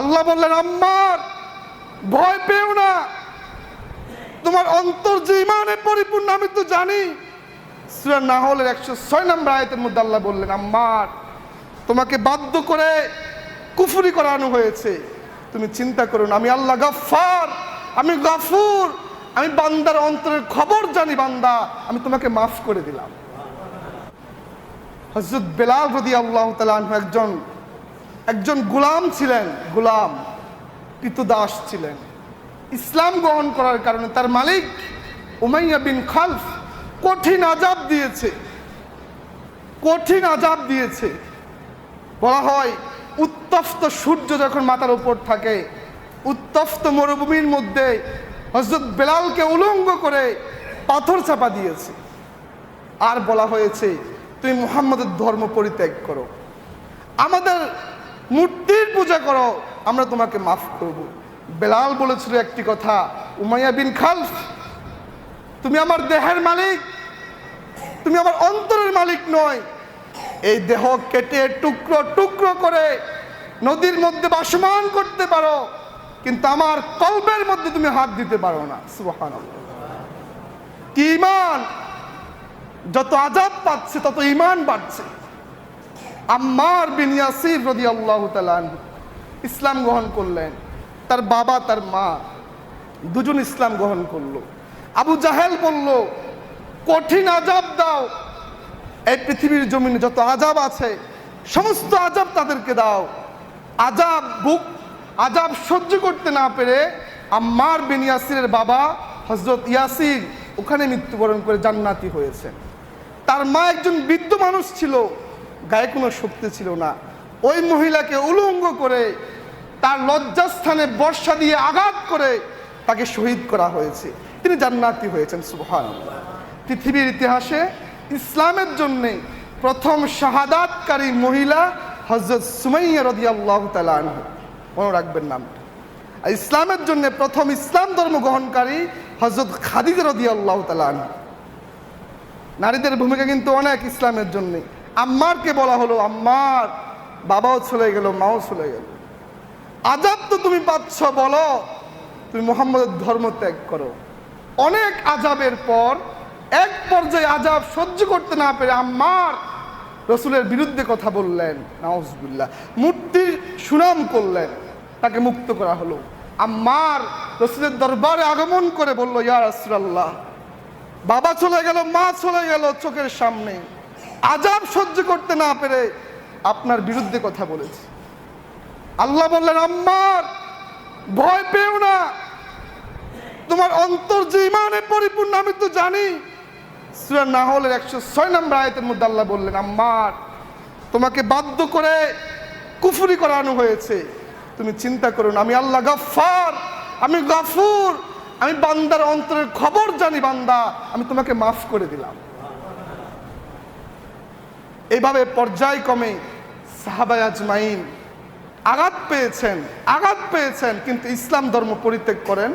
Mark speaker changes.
Speaker 1: আল্লাহ বললেন, আম্মার, ভয় পেও না। তোমার অন্তর যে ইমানে পরিপূর্ণ, আমি তো জানি। সুরা নাহলের একশো ছয় নম্বর আয়তের মধ্যে আল্লাহ বললেন, আম্মার, তোমাকে বাধ্য করে কুফুরি করানো হয়েছে। তুমি চিন্তা করো না, আমি আল্লাহ গাফার আমি গাফুর, আমি বান্দার অন্তরের খবর জানি, বান্দা, আমি তোমাকে মাফ করে দিলাম। হজরত বেলাল রদি আল্লাহ তালু একজন একজন গুলাম ছিলেন, গুলাম দাস ছিলেন। ইসলাম গ্রহণ করার কারণে তার মালিক উমাইয়া বিন খালফ কঠিন আজাব দিয়েছে। কঠিন আজাব দিয়েছে। বলা হয়, উত্তপ্ত সূর্য যখন মাথার উপর থাকে, উত্তপ্ত মরুভূমির মধ্যে হজরত বেলালকে উলঙ্গ করে পাথর চাপা দিয়েছে। আর বলা হয়েছে, তুমি মুহাম্মদের ধর্ম পরিত্যাগ করো। আমাদের মূর্তির পূজা করো, আমরা তোমাকে মাফ করব। বেলাল বলেছিল একটি কথা, উমাইয়া বিন খালফ, তুমি আমার দেহের মালিক, তুমি আমার অন্তরের মালিক নয়। এই দেহ কেটে টুকরো টুকরো করে নদীর মধ্যে বাসমান করতে পারো, কিন্তু আমার কল্পের মধ্যে তুমি হাত দিতে পারো না। সুবহান কি ইমান? যত আজাদ পাচ্ছে, তত ইমান বাড়ছে। আম্মার বিন ইয়াসির রদি আল্লাহ ইসলাম গ্রহণ করলেন। তার বাবা, তার মা দুজন ইসলাম গ্রহণ করল। আবু জাহেল বলল, কঠিন আজাব দাও। এই পৃথিবীর জমিনে যত আজাব আছে, সমস্ত আজাব তাদেরকে দাও। আজাব বুক আজাব সহ্য করতে না পেরে আম্মার বিন ইয়াসিরের বাবা হজরত ইয়াসির ওখানে মৃত্যুবরণ করে জান্নাতি হয়েছেন তার মা একজন বৃদ্ধ মানুষ ছিল। গায়ে কোনো শক্তি ছিল না। ওই মহিলাকে উলঙ্গ করে তার লজ্জাস্থানে বর্ষা দিয়ে আঘাত করে তাকে শহীদ করা হয়েছে। তিনি জান্নাতি হয়েছেন সুবহান পৃথিবীর ইতিহাসে ইসলামের জন্য প্রথম শাহাদাতকারী মহিলা হজরত সুমাইয়া রদি আল্লাহ মনে রাখবেন নামটা ইসলামের জন্য প্রথম ইসলাম ধর্ম গ্রহণকারী হজরত খাদিজ রদি আল্লাহ নারীদের ভূমিকা কিন্তু অনেক ইসলামের জন্য। আম্মারকে বলা হলো, আম্মার, বাবাও চলে গেল, মাও চলে গেল। আজাব তো তুমি পাচ্ছ, বলো। তুমি মোহাম্মদের ধর্ম ত্যাগ করো। অনেক আজাবের পর এক পর্যায়ে আজাব সহ্য করতে না পেরে আম্মার রসুলের বিরুদ্ধে কথা বললেন, নাউজবিল্লাহ। মূর্তির সুনাম করলেন, তাকে মুক্ত করা হলো। আম্মার রসুলের দরবারে আগমন করে বলল, ইয়া রাসূলুল্লাহ, বাবা চলে গেল, মা চলে গেল চোখের সামনে। আজাব সহ্য করতে না পেরে আপনার বিরুদ্ধে কথা বলেছে। আল্লাহ বললেন, আম্মার, ভয় পেও না। তোমার অন্তর যে ইমানে পরিপূর্ণ, আমি তো জানি। সুরা নাহলের একশো ছয় নম্বর আয়তের মধ্যে আল্লাহ বললেন, আম্মার, তোমাকে বাধ্য করে কুফুরি করানো হয়েছে। তুমি চিন্তা করো না, আমি আল্লাহ গাফার আমি গাফুর। আমি বান্দার অন্তরের খবর জানি, বান্দা। আমি তোমাকে মাফ করে দিলাম। এইভাবে পর্যায়ক্রমে সাহাবায় আজমাইন আঘাত পেয়েছেন আঘাত পেয়েছেন কিন্তু ইসলাম ধর্ম পরিত্যাগ করেন।